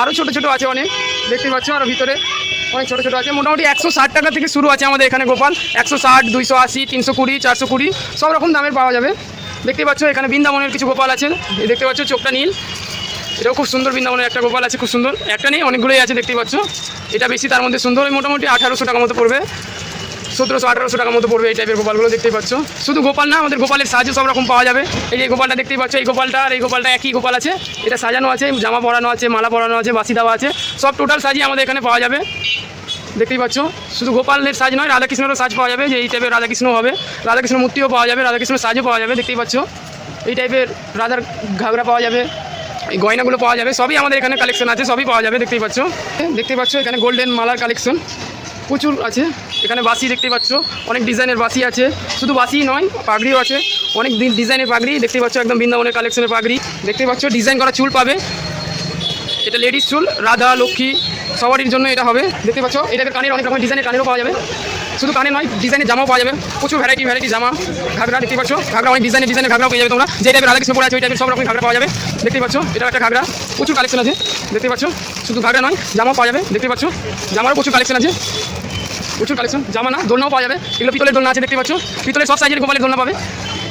আরও ছোটো ছোটো আছে অনেক। দেখতে পাচ্ছ আরও ভিতরে অনেক ছোটো ছোটো আছে। মোটামুটি একশো ষাট টাকা থেকে শুরু আছে আমাদের এখানে গোপাল। একশো ষাট, দুইশো আশি, তিনশো কুড়ি, চারশো কুড়ি, সব রকম দামের পাওয়া যাবে। দেখতে পাচ্ছ এখানে বৃন্দাবনের কিছু গোপাল আছে দেখতে পাচ্ছ চোখটা নীল। এটাও খুব সুন্দর বৃন্দাবনের একটা গোপাল আছে, খুব সুন্দর। একটা নেই, অনেকগুলোই আছে দেখতে পাচ্ছ। এটা বেশি তার মধ্যে সুন্দর মোটামুটি আঠারোশো টাকার মতো পড়বে। সতেরোশো আঠারোশো টাকা মতো পড়বে এই টাইপের গোপালগুলো, দেখতেই পাচ্ছ। শুধু গোপাল না, আমাদের গোপালের সাহায্য সব রকম পাওয়া যাবে। এই যে গোপালটা দেখতেই পাচ্ছ, এই গোপালটা আর এই গোপালটা একই গোপাল আছে। এটা সাজানো আছে, জামা পরানো আছে, মালা পরানো আছে বাসি দেওয়া আছে। সব টোটাল সাজিয়ে আমাদের এখানে পাওয়া যাবে। দেখতেই পাচ্ছ, শুধু গোপালের সাজ নয়, রাধাকৃষ্ণেরও সাজ পাওয়া যাবে, যে এই টাইপের রাধাকৃষ্ণ হবে। রাধাকৃষ্ণ মূর্তিও পাওয়া যাবে, রাধাকৃষ্ণের সাজও পাওয়া যাবে, দেখতেই পাচ্ছ। এই টাইপের রাধার ঘাগরা পাওয়া যাবে, এই গয়নাগুলো পাওয়া যাবে, সবই আমাদের এখানে কালেকশন আছে, সবই পাওয়া যাবে, দেখতেই পাচ্ছ। দেখতেই পাচ্ছ, এখানে গোল্ডেন মালার কালেকশন প্রচুর আছে। এখানে বাসি দেখতে পাচ্ছ। অনেক ডিজাইনের বাসি আছে। শুধু বাসি নয়, পাগড়িও আছে। অনেক ডিজাইনের পাগড়ি দেখতে পাচ্ছ একদম বৃন্দাবনের কালেকশনের পাগড়ি। দেখতে পাচ্ছ ডিজাইন করা চুল পাবে। এটা লেডিস চুল, রাধা, লক্ষ্মী সবারির জন্য এটা হবে। দেখতে পাচ্ছ এটাকে কানের অনেক রকমের ডিজাইনের কানেরও পাওয়া যাবে। শুধু কানে নয় ডিজাইনের জামাও পাওয়া যাবে। প্রচুর ভ্যারাইটি ভ্যারাইটি জামা, ঘাগরা দেখতে পাচ্ছ। ঘাগরা, অনেক ডিজাইনের ডিজাইনের ঘাগরাও পেয়ে যাবে তোমরা। যে টাইপের রাধাকৃষ্ণ পরে আছে, ওই টাইপের সব রকম ঘাগরা পাওয়া যাবে। দেখতে পাচ্ছ এটা একটা ঘাগরা। প্রচুর কালেকশন আছে দেখতে পাচ্ছ। শুধু ঘাগরা নয়, জামাও পাওয়া যাবে দেখতে পাচ্ছ। জামারও প্রচুর কালেকশন আছে। প্রচুর কালেকশন জামা না, দোলনাও পাওয়া যাবে। এগুলো পিতলের দোলনা আছে দেখতে পাচ্ছ। পিতলের সব সাইজের গোপালের দোলনা পাবে।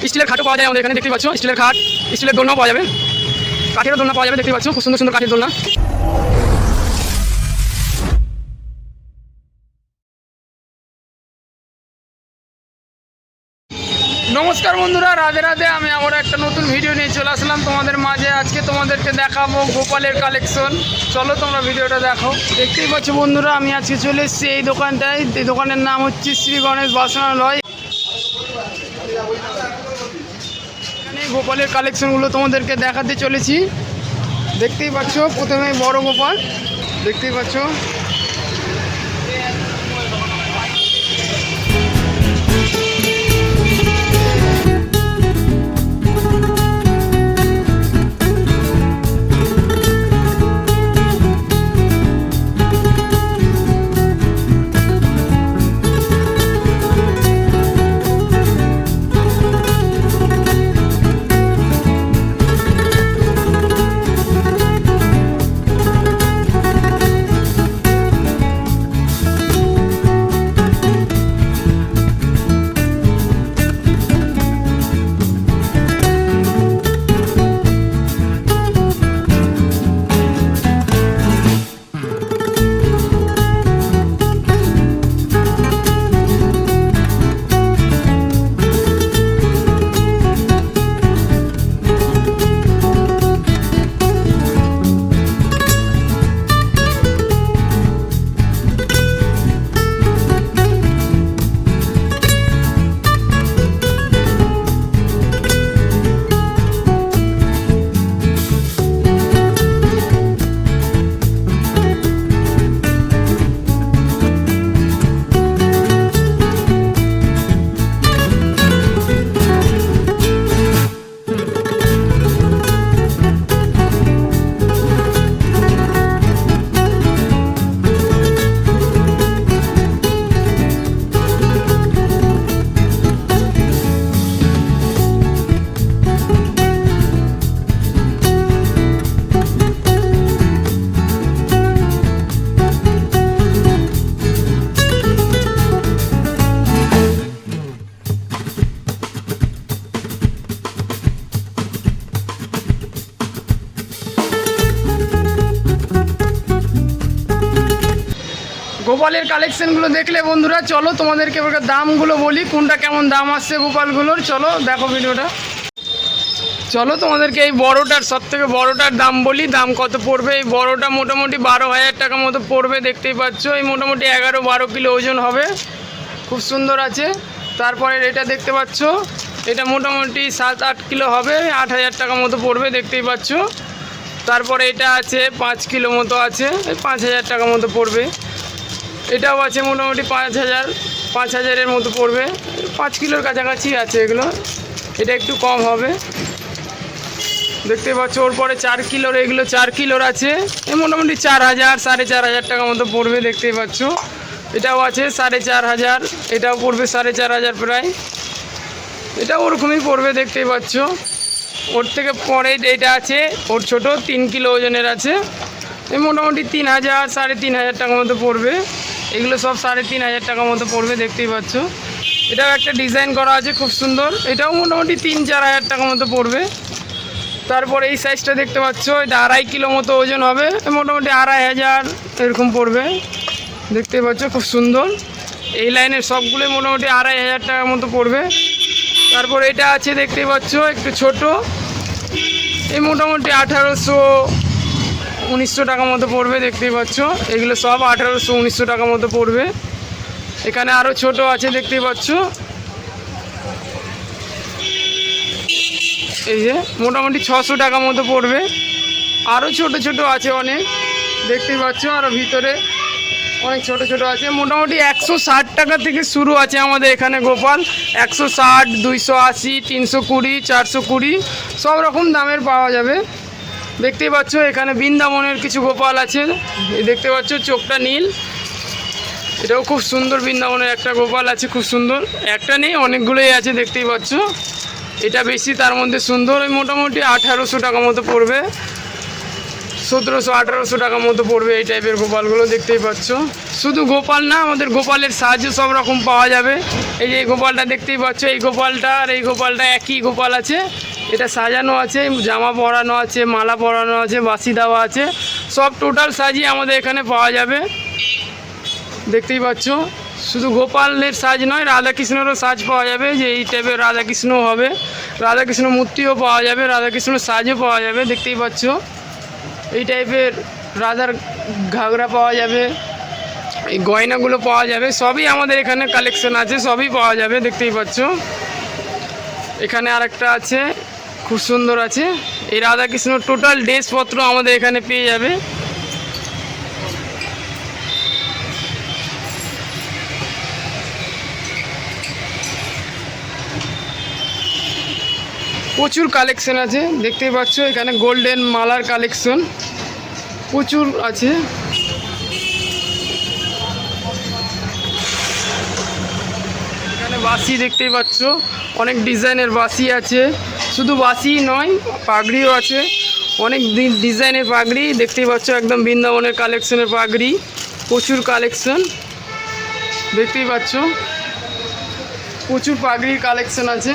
স্টিলের খাটও পাওয়া যায় আমাদের এখানে দেখতে পাচ্ছ। স্টিলের খাট, স্টিলের দোলনাও পাওয়া যাবে। কাঠেরও দোলনা পাওয়া যাবে দেখতে পাচ্ছ। খুব সুন্দর সুন্দর কাঠের দোলনা। নমস্কার বন্ধুরা, রাধে রাধে। আমি আবার একটা নতুন ভিডিও নিয়ে চলে আসলাম তোমাদের মাঝে। আজকে তোমাদেরকে দেখাবো গোপালের কালেকশন চলো তোমরা ভিডিওটা দেখো। দেখতেই পাচ্ছ বন্ধুরা, আমি আজকে চলে এসেছি এই দোকানটায়। এই দোকানের নাম হচ্ছে শ্রী গণেশ বাসনালয়। এখানে গোপালের কালেকশনগুলো তোমাদেরকে দেখাতে চলেছি। দেখতেই পাচ্ছ, প্রথমে বড় গোপাল। দেখতেই পাচ্ছ। গোপালের কালেকশনগুলো দেখলে বন্ধুরা, চলো তোমাদেরকে এবার দামগুলো বলি, কোনটা কেমন দাম আসছে গোপালগুলোর, চলো দেখো ভিডিওটা। চলো তোমাদেরকে এই বড়োটার সব থেকে বড়োটার দাম বলি, দাম কত পড়বে? এই বড়োটা মোটামুটি বারো হাজার টাকা মতো পড়বে, দেখতেই পাচ্ছ। এই মোটামুটি এগারো বারো কিলো ওজন হবে। খুব সুন্দর আছে। তারপরে এটা দেখতে পাচ্ছ, এটা মোটামুটি সাত আট কিলো হবে, আট হাজার টাকা মতো পড়বে, দেখতেই পাচ্ছ। তারপরে এটা আছে, পাঁচ কিলো মতো আছে, এই পাঁচ হাজার টাকা মতো পড়বে। এটাও আছে মোটামুটি পাঁচ হাজার, পাঁচ হাজারের মতো পড়বে। পাঁচ কিলোর কাছাকাছি আছে এগুলো। এটা একটু কম হবে। দেখতে পাচ্ছ, ওর পরে চার কিলোর, এগুলো চার কিলোর আছে। এ মোটামুটি চার হাজার, সাড়ে চার হাজার টাকা মতো পড়বে, দেখতেই পাচ্ছ। এটাও আছে সাড়ে চার হাজার, এটাও পড়বে সাড়ে চার হাজার প্রায়। এটাও ওরকমই পড়বে, দেখতেই পাচ্ছ। ওর থেকে পরে এটা আছে, ওর ছোট তিন কিলো ওজনের আছে। মোটামুটি তিন হাজার, সাড়ে তিন হাজার টাকা মতো পড়বে। এগুলো সব সাড়ে তিন হাজার টাকা মতো পড়বে, দেখতেই পাচ্ছ। এটাও একটা ডিজাইন করা আছে, খুব সুন্দর। এটাও মোটামুটি তিন, চার হাজার টাকা মতো পড়বে। তারপরে এই সাইজটা দেখতে পাচ্ছ, এটা আড়াই কিলো মতো ওজন হবে, মোটামুটি আড়াই হাজার এরকম পড়বে। দেখতে পাচ্ছ, খুব সুন্দর। এই লাইনের সবগুলো মোটামুটি আড়াই হাজার টাকার মতো পড়বে। তারপর এটা আছে দেখতে পাচ্ছ, একটু ছোট। এই মোটামুটি আঠারোশো উনিশশো টাকা মতো পড়বে, দেখতেই পাচ্ছ। এগুলো সব আঠারোশো, উনিশশো টাকা মতো পড়বে। এখানে আরও ছোট আছে, দেখতেই পাচ্ছ। এই যে, মোটামুটি ছশো টাকা মতো পড়বে। আরও ছোট ছোট আছে অনেক, দেখতেই পাচ্ছ। আরও ভিতরে অনেক ছোট ছোট আছে। মোটামুটি একশো ষাট টাকা থেকে শুরু আছে আমাদের এখানে গোপাল। একশো ষাট, দুইশো আশি, তিনশো কুড়ি, চারশো কুড়ি, সব রকম দামের পাওয়া যাবে। দেখতেই পাচ্ছ, এখানে বৃন্দাবনের কিছু গোপাল আছে। দেখতে পাচ্ছ, চোখটা নীল। এটাও খুব সুন্দর বৃন্দাবনের একটা গোপাল আছে, খুব সুন্দর। একটা নেই, অনেকগুলোই আছে, দেখতেই পাচ্ছ। এটা বেশি, তার মধ্যে সুন্দর, ওই মোটামুটি আঠারোশো টাকা মতো পড়বে। সতেরোশো, আঠারোশো টাকা মতো পড়বে এই টাইপের গোপালগুলো দেখতেই পাচ্ছ। শুধু গোপাল না, আমাদের গোপালের সাহায্য সব রকম পাওয়া যাবে। এই যে এই গোপালটা দেখতেই পাচ্ছ, এই গোপালটা আর এই গোপালটা একই গোপাল আছে। এটা সাজানো আছে, জামা পরানো আছে, মালা পরানো আছে বাসি দেওয়া আছে। সব টোটাল সাজই আমাদের এখানে পাওয়া যাবে। দেখতেই পাচ্ছ, শুধু গোপালের সাজ নয়, রাধাকৃষ্ণেরও সাজ পাওয়া যাবে, যে এই টাইপের রাধাকৃষ্ণ হবে। রাধাকৃষ্ণ মূর্তিও পাওয়া যাবে রাধাকৃষ্ণ সাজও পাওয়া যাবে, দেখতেই পাচ্ছ। এই টাইপের রাধার ঘাগরা পাওয়া যাবে, এই গয়নাগুলো পাওয়া যাবে, সবই আমাদের এখানে কালেকশন আছে, সবই পাওয়া যাবে, দেখতেই পাচ্ছ। এখানে আরেকটা আছে, খুব সুন্দর আছে। এই রাধাকৃষ্ণ টোটাল ড্রেসপত্র আমাদের এখানে পেয়ে যাবে। প্রচুর কালেকশন আছে, দেখতেই পাচ্ছ, এখানে গোল্ডেন মালার কালেকশন প্রচুর আছে। এখানে বাসি দেখতেই পাচ্ছ, অনেক ডিজাইনের বাসি আছে, শুধু বাসি নয়, পাগড়িও আছে, অনেক ডিজাইনের পাগড়ি, দেখতেই পাচ্ছ, একদম বৃন্দাবনের কালেকশনের পাগড়ি, প্রচুর কালেকশন দেখতেই পাচ্ছ, প্রচুর পাগড়ির কালেকশন আছে।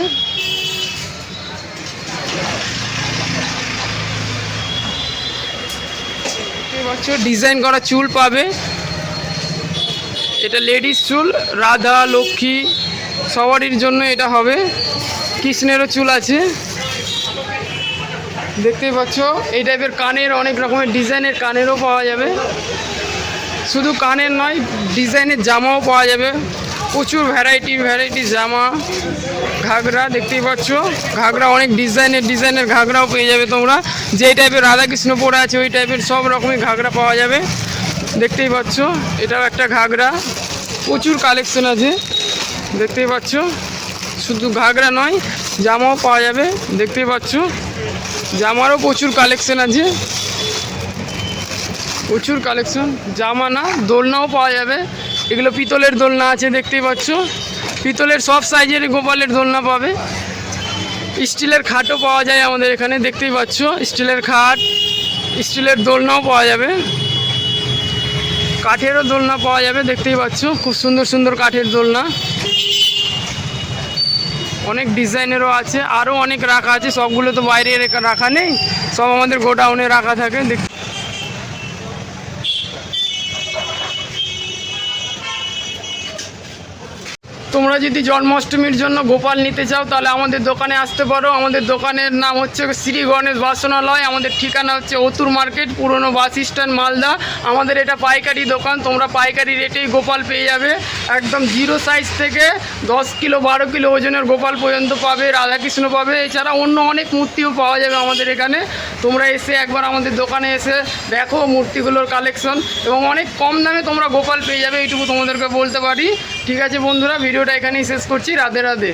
পাচ্ছ ডিজাইন করা চুল পাবে। এটা লেডিস চুল, রাধা, লক্ষ্মী সবারির জন্য এটা হবে। কৃষ্ণেরও চুল আছে। দেখতেই পাচ্ছ, এই টাইপের কানের, অনেক রকমের ডিজাইনের কানেরও পাওয়া যাবে। শুধু কানের নয়, ডিজাইনের জামাও পাওয়া যাবে। প্রচুর ভ্যারাইটি ভ্যারাইটি জামা, ঘাগরা দেখতেই পাচ্ছ। ঘাগরা অনেক ডিজাইনের ডিজাইনের ঘাগরাও পেয়ে যাবে তোমরা। যেই টাইপের রাধাকৃষ্ণ পরে আছে, ওই টাইপের সব রকমের ঘাগরা পাওয়া যাবে। দেখতেই পাচ্ছ, এটাও একটা ঘাগরা। প্রচুর কালেকশন আছে, দেখতেই পাচ্ছ। শুধু ঘাগরা নয়, জামাও পাওয়া যাবে, দেখতেই পাচ্ছ। জামারও প্রচুর কালেকশন আছে। প্রচুর কালেকশন জামা না দোলনাও পাওয়া যাবে। এগুলো পিতলের দোলনা আছে, দেখতেই পাচ্ছ। পিতলের সব সাইজের গোপালের দোলনা পাবে। স্টিলের খাটও পাওয়া যায় আমাদের এখানে, দেখতেই পাচ্ছ। স্টিলের খাট, স্টিলের দোলনাও পাওয়া যাবে। কাঠেরও দোলনা পাওয়া যাবে, দেখতেই পাচ্ছ। খুব সুন্দর সুন্দর কাঠের দোলনা। অনেক ডিজাইনেরও আছে, আরও অনেক রাখা আছে, সবগুলো তো বাইরে রাখা নেই। সব আমাদের গোডাউনে রাখা থাকে দেখ তোমরা যদি জন্মাষ্টমীর জন্য গোপাল নিতে চাও, তাহলে আমাদের দোকানে আসতে পারো। আমাদের দোকানের নাম হচ্ছে শ্রী গণেশ বাসনালয়। আমাদের ঠিকানা হচ্ছে অতুর মার্কেট, পুরনো বাস স্ট্যান্ড, মালদা। আমাদের এটা পাইকারি দোকান, তোমরা পাইকারি রেটেই গোপাল পেয়ে যাবে। একদম জিরো সাইজ থেকে দশ কিলো, বারো কিলো ওজনের গোপাল পর্যন্ত পাবে, রাধাকৃষ্ণ পাবে। এছাড়া অন্য অনেক মূর্তিও পাওয়া যাবে আমাদের এখানে। তোমরা এসে একবার আমাদের দোকানে এসে দেখো মূর্তিগুলোর কালেকশন। এবং অনেক কম দামে তোমরা গোপাল পেয়ে যাবে, এইটুকু তোমাদেরকে বলতে পারি। ঠিক আছে বন্ধুরা ভিডিওটা এখানেই শেষ করছি। রাধে রাধে।